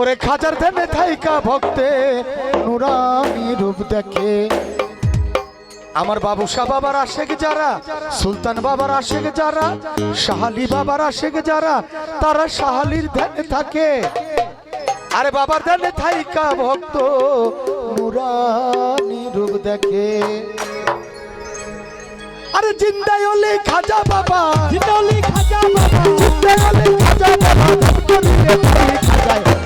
ওরে খাজার ধ্যানে থাইকা ভক্তে নুরানি রূপ দেখে। আমার বাবু শাহ বাবার আশেক যারা সুলতান বাবার আশেক যারা শাহালি বাবার আশেক যারা তারা শাহালির ধ্যানে থাকে। আরে বাবার ধ্যানে থাইকা ভক্ত নুরানি রূপ দেখে। আরে জিন্দাই হলে খাজা বাবা। জিন্দাই জিন্দালি খাজা বাবা। জিন্দাই হলে খাজা বাবা। খাজায়।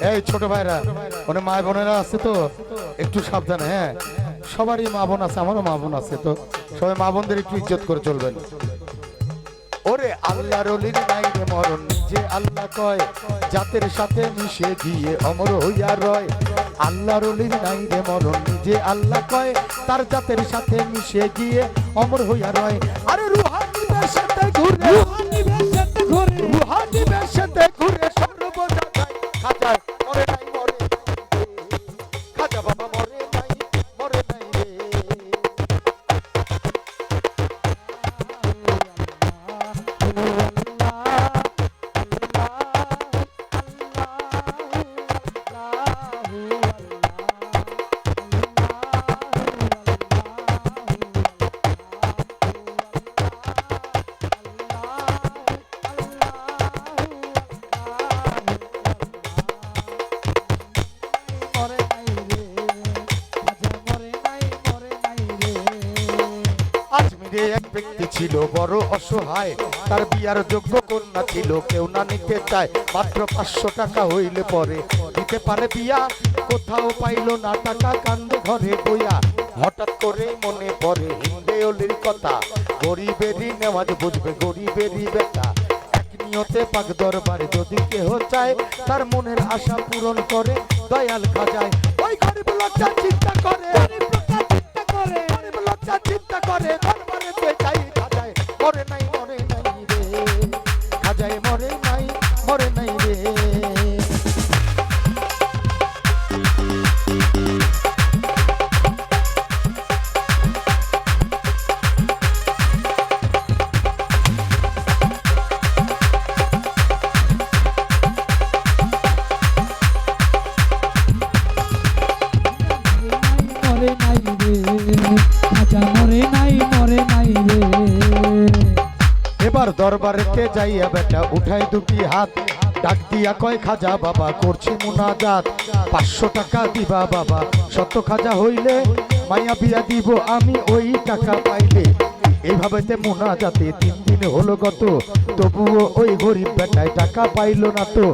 এই ছোট ভাইরা মানে মা বোনেরা আছে তো? একটু সাবধানে হ্যাঁ? সবারই মা বোন আছে আমারও মা বোন আছে তো। সবাই মা বোনদের একটু ইজ্জত করে চলবেন। ওরে আল্লাহ রলির নাই রে মরণ নিজে আল্লাহ কয় জাতের সাথে মিশে গিয়ে অমর হইয়া রয়। আল্লাহ রলির নাই রে মরণ নিজে আল্লাহ কয় তার জাতের সাথে মিশে গিয়ে অমর হইয়া রয়। আরে রুহানি বেশতে ঘুরে রুহানি ভেসেতে ঘুরে। রুহানি বেশতে ঘুরে ব্যক্তি ছিল বড় অসহায়। তার বিয়ার যোগ্য কন্যা ছিল, কেউ না নিতে চায়। মাত্র পাঁচশো টাকা হইলে পরে দিতে পারে বিয়া। কোথাও পাইলো না টাকা, কান্দ ঘরে বইয়া। হঠাৎ করে মনে পড়ে হিন্দে অলির কথা, গরিবেরই নেওয়াজ বুঝবে, গরিবেরই বেটা নিয়তে পাক দরবারে যদি কেহ চায়, তার মনের আশা পূরণ করে, দয়াল খাজায়। ওই গরিব লজ্জা চিন্তা করে, গরিব লোকটা চিন্তা করে লজ্জা চিন্তা করে দরবারেতে যাইয়া বেটা, উঠাই দুটি হাত। ডাক দিয়া কয়, খাজা বাবা, করছি মুনাজাত। পাঁচশো টাকা দিবা বাবা। শত খাজা হইলে মাইয়া বিয়া দিব আমি ওই টাকা পাইলে। এইভাবেতে মুনাজাতে তিন দিন হলো গত। তবুও ওই গরিব বেটায় টাকা পাইলো না তো।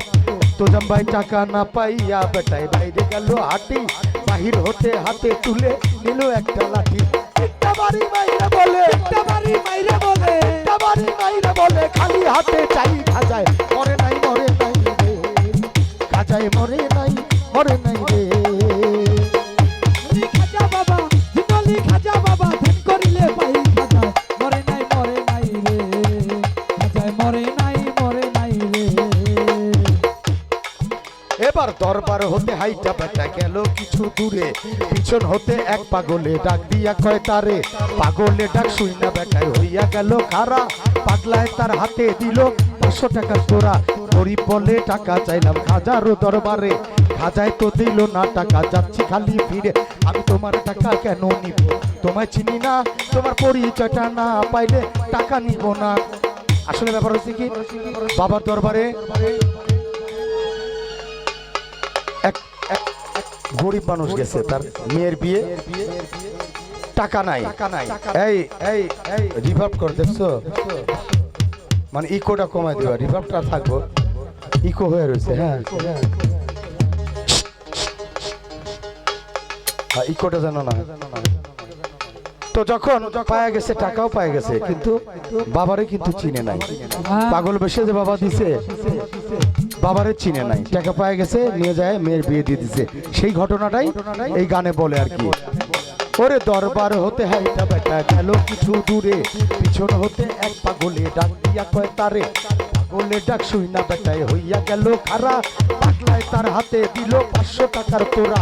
তোজাম ভাই টাকা না পাইয়া বেটায় বাইরে গেল হাঁটি। বাহির হতে হাতে তুলে নিল একটা লাঠি। বাড়ি বলে, একটা বাড়ি বলে। বলে খালি হাতে চাই খাজায়। মরে নাই মরে নাই রে। খাজায় মরে নাই মরে নাই রে। খাজা বাবা জিন্দালি খাজা বাবা ধ্যান করিলে পাই খাজায় মরে নাই মরে নাই রে। খাজায় মরে নাই মরে নাই রে। এবার দরবার হতে হাইটা বেটা গেল কিছু দূরে। পিছন হতে এক পাগলে ডাক দিয়া কয় তারে পাগলে ডাক শুই না বেটায় হইয়া গেল খারা। পাগলায় তার হাতে দিল পাঁচশো টাকা তোরা গরিব বলে টাকা চাইলাম খাজারও দরবারে। খাজায় তো দিল না টাকা, যাচ্ছি খালি ফিরে আমি তোমার টাকা কেন নিব? তোমায় চিনি না, তোমার পরিচয়টা না পাইলে টাকা নিব না। আসলে ব্যাপার হচ্ছে কি, বাবার দরবারে এক গরিব মানুষ গেছে, তার মেয়ের বিয়ে। টাকা নাই। এই এই এই রিভার্ভ করে দেখছ? মানে ইকোটা কমাই দিবা রিভার্ভটা থাকব। ইকো হয়ে রয়েছে হ্যাঁ। হ্যাঁ, ইকোটা জানো না তো যখন পায়া গেছে টাকাও পায়া গেছে কিন্তু বাবারে কিন্তু চিনে নাই। পাগল বেশে যে বাবা দিছে বাবারে চিনে নাই। টাকা পায়ে গেছে নিয়ে যায় মেয়ের বিয়ে দিয়ে দিছে। সেই ঘটনাটাই এই গানে বলে আর কি। ওরে দরবার হতে হাইটা বেটা, গেল কিছু দূরে। পিছন হতে এক পাগলে ডাক দিয়া কয়, তারে পাগলে ডাক শুই না বেটায় হইয়া গেল খারা পাগলায় তার হাতে দিল পাঁচশো টাকার তোরা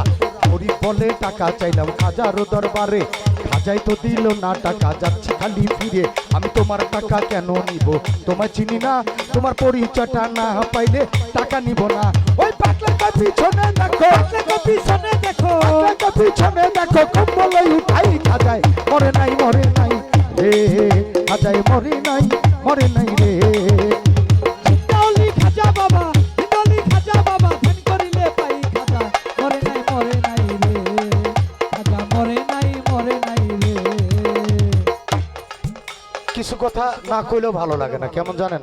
গরিব বলে টাকা চাইলাম খাজারও দরবারে। খাজাই তো দিল না টাকা, যাচ্ছে খালি ফিরে। আমি তোমার টাকা কেন নিব? তোমার চিনি না, তোমার পরিচয়টা না পাইলে টাকা নিব না। ওই পাগলাটা পিছনে দেখো পিছনে পিছনে দেখো কম্বলে উঠাই খাজায় মরে নাই মরে নাই রে খাজায় মরে নাই মরে নাই রে। জিন্দাওলি খাজা বাবা জিন্দাওলি খাজা বাবা ধ্যান করিলে মরে নাই মরে নাই রে খাজা মরে নাই মরে নাই রে। কিছু কথা না কইলেও ভালো লাগে না কেমন জানেন?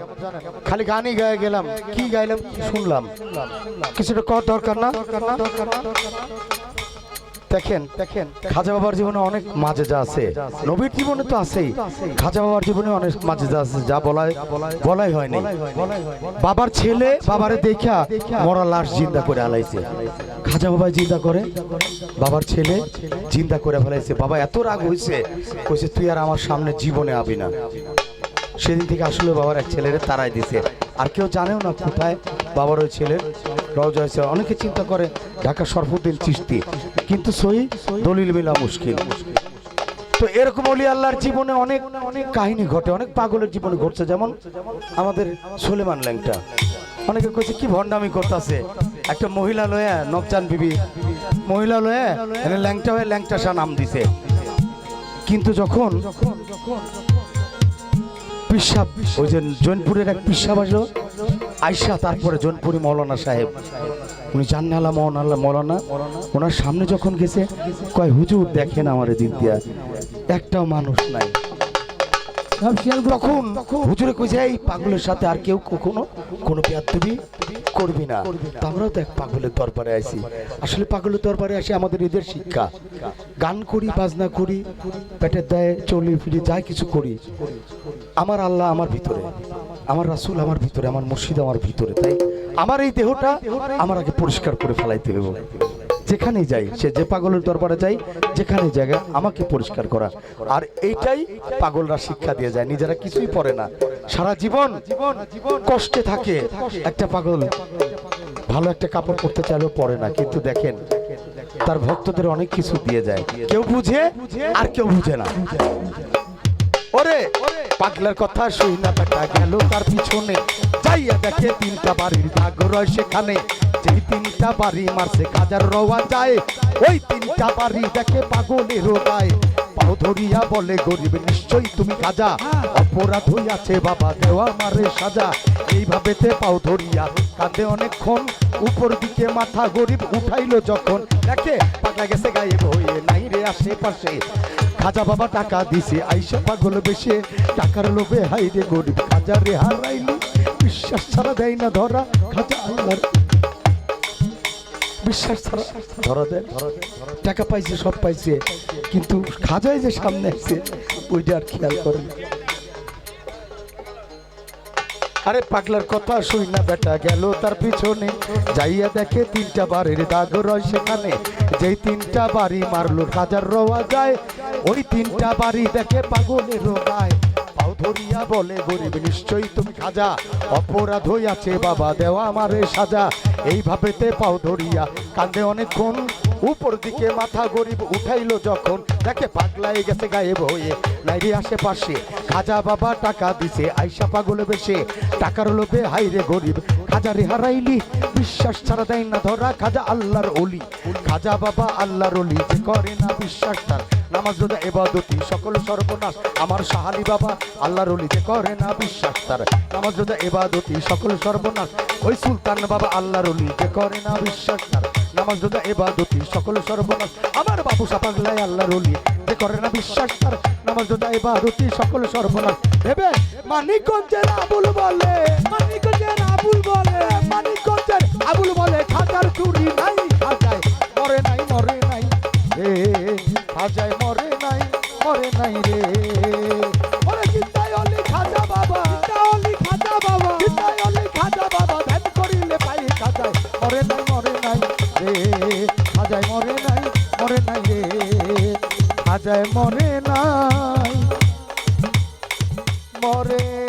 খালি গানই গায়ে গেলাম কি গাইলাম শুনলাম। কিছুটা কর দরকার না? দেখেন দেখেন খাজা বাবার জীবনে অনেক মাঝে যা আছে। নবীর জীবনে তো আছেই। খাজা বাবার জীবনে অনেক মাঝে যা আছে যা বলাই বলাই হয়নি। বাবার ছেলে বাবারে দেখা মরা লাশ জিন্দা করে আলাইছে। খাজা বাবা জিন্দা করে বাবার ছেলে জিন্দা করে ফেলাইছে। বাবা এত রাগ হয়েছে কইছে তুই আর আমার সামনে জীবনে আবি না। সেদিন থেকে আসলে বাবার এক ছেলেরে তারাই দিছে। আর কেউ জানেও না কোথায় বাবার ওই ছেলের রওজা হয়েছে। অনেকে চিন্তা করে ঢাকা সরফুদ্দিন চিস্তি কিন্তু সই দলিল মিলা মুশকিল। তো এরকম অলি আল্লাহর জীবনে অনেক অনেক কাহিনী ঘটে, অনেক পাগলের জীবনে ঘটছে। যেমন আমাদের সুলেমান ল্যাংটা। অনেকে কইছে, কি ভণ্ডামি করতেছে? একটা মহিলা লয়ে, নবজান বিবি। মহিলা লয়ে ল্যাংটা হয়ে ল্যাংটাসা নাম দিছে। কিন্তু যখন পিসাব, ওই যে জৈনপুরের এক পিসাব আসলো আয়সা তারপরে জনপুরি মৌলানা সাহেব। উনি জান্নালা মৌলানা মৌলানা। ওনার সামনে যখন গেছে, কয়, হুজুর, দেখেন আমার দিক দিয়া একটাও মানুষ নাই। তখন হুজুরে কইছে এই পাগলের সাথে আর কেউ কখনো কোনো বেয়াদবি করবি না। তো আমরাও তো এক পাগলের দরবারে আইছি। আসলে পাগলের দরবারে আসি আমাদের এদের শিক্ষা। গান করি বাজনা করি পেটের দায়ে চলি ফিরি যাই কিছু করি। আমার আল্লাহ আমার ভিতরে আমার রাসূল আমার ভিতরে আমার মুর্শিদ আমার ভিতরে তাই আমার এই দেহটা আমার আগে পরিষ্কার করে ফেলাইতে হবে। যেখানেই যাই, সে যে পাগলের দরবারে যাই যেখানে জায়গা আমাকে পরিষ্কার করা। আর এইটাই পাগলরা শিক্ষা দিয়ে যায়, নিজেরা কিছুই পড়ে না। সারা জীবন কষ্টে থাকে একটা পাগল। ভালো একটা কাপড় পরতে চাইলেও পরে না, কিন্তু দেখেন, তার ভক্তদের অনেক কিছু দিয়ে যায়। কেউ বুঝে আর কেউ বুঝে না। ওরে, পাগলার কথা শুই না গেল তার পিছনে। যাইয়া দেখে তিনটা বাড়ির দাগ রয় সেখানে। যেই তিনটা বাড়ি মারছে খাজার রওয়া যায়, ওই তিনটা বাড়ি দেখে পাগলের গায়ে। পাও ধরিয়া বলে, গরিব নিশ্চয়ই তুমি খাজা। অপরাধ হইয়াছে, বাবা দেওয়া মারে সাজা। এইভাবে তে পাও ধরিয়া কাঁদে অনেকক্ষণ। উপর দিকে মাথা গরিব উঠাইলো যখন। দেখে পাগলা গেছে গায়ে হয়ে নাই রে আশেপাশে। খাজা বাবা, টাকা দিছে, আইসা পাগল বেশে। টাকার লোভে হাই রে গরিব, খাজা রে হারাইলি। বিশ্বাস ছাড়া দেয় না ধরা, খাজা আল্লাহর বিশ্বাস ধরা টাকা পাইছে, সব পাইছে। কিন্তু খাজাই যে সামনে আসছে ওইটা আর খেয়াল করে আরে পাগলার কথা শুই না বেটা, গেল তার পিছনে। যাইয়া দেখে তিনটা বাড়ির দাগ রয় সেখানে। যেই তিনটা বাড়ি মারলো হাজার রওয়া যায়। ওই তিনটা বাড়ি দেখে পাগলের পাও ধরিয়া বলে, গরিব নিশ্চয়ই তুমি খাজা। অপরাধ হইয়াছে, বাবা, দেওয়া আমারে সাজা। এইভাবেতে পাও ধরিয়া, কান্দে অনেকক্ষণ। উপর দিকে মাথা গরিব উঠাইলো যখন। দেখে পাগলাই গেছে গায়েব হয়ে। নাইরে আশেপাশে, খাজা বাবা টাকা দিছে, আইসা পাগলে বেশে। টাকার লোভে, হাইরে গরিব খাজা রে হারাইলি। বিশ্বাস ছাড়া দেয় না ধরা, খাজা আল্লাহর অলি। খাজা বাবা আল্লাহর অলি, যে করে না বিশ্বাস তার। নামাজ রোজা এবাদতি সকল সর্বনাশ। আমার সাহালি বাবা আল্লাহর অলি যে করে না বিশ্বাস তার। নামাজ রোজা এবাদতি সকল সর্বনাশ। ওই সুলতান বাবা আল্লাহর অলি যে করে না বিশ্বাস তার। নামাজ রোজা এবাদতি সকল সর্বনাশ। আমার বাবু সাপাগলাই আল্লাহর অলি যে করে না বিশ্বাস তার। নামাজ রোজা এবাদতি সকল সর্বনাশ। ভেবে মানিকগঞ্জের আবুল বলে মরে নাই রে হাজায় মরে নাই মরে নাই রে হাজায় মরে নাই মরে